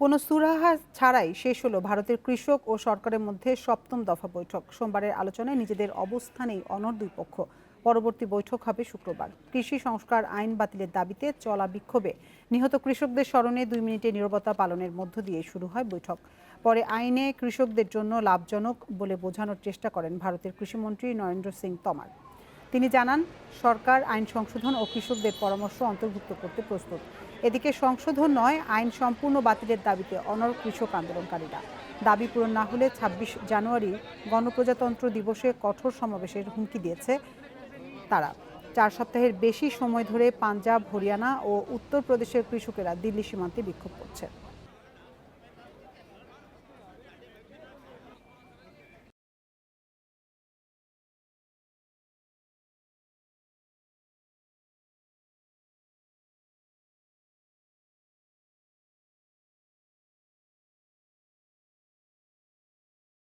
কোনো সুরাহা ছাড়াই শেষ হলো ভারতের কৃষক ও সরকারের মধ্যে সপ্তম দফা বৈঠক। সোমবারের আলোচনায় নিজেদের অবস্থানেই অনর দুই পক্ষ। পরবর্তী বৈঠক হবে শুক্রবার। কৃষি সংস্কার আইন বাতিলের দাবিতে চলা বিক্ষোভে নিহত কৃষকদের স্মরণে দুই মিনিটের নীরবতা পালনের মধ্য দিয়ে শুরু হয় বৈঠক। পরে আইনে কৃষকদের জন্য লাভজনক বলে বোঝানোর চেষ্টা করেন ভারতের কৃষিমন্ত্রী নরেন্দ্র সিং তমার। তিনি জানান, সরকার আইন সংশোধন ও কৃষকদের পরামর্শ অন্তর্ভুক্ত করতে প্রস্তুত। এদিকে সংশোধন নয়, আইন সম্পূর্ণ বাতিলের দাবিতে অনর কৃষক আন্দোলনকারীরা। দাবি পূরণ না হলে ছাব্বিশ জানুয়ারি গণপ্রজাতন্ত্র দিবসে কঠোর সমাবেশের হুমকি দিয়েছে তারা। চার সপ্তাহের বেশি সময় ধরে পাঞ্জাব, হরিয়ানা ও উত্তরপ্রদেশের কৃষকেরা দিল্লি সীমান্তে বিক্ষোভ করছে।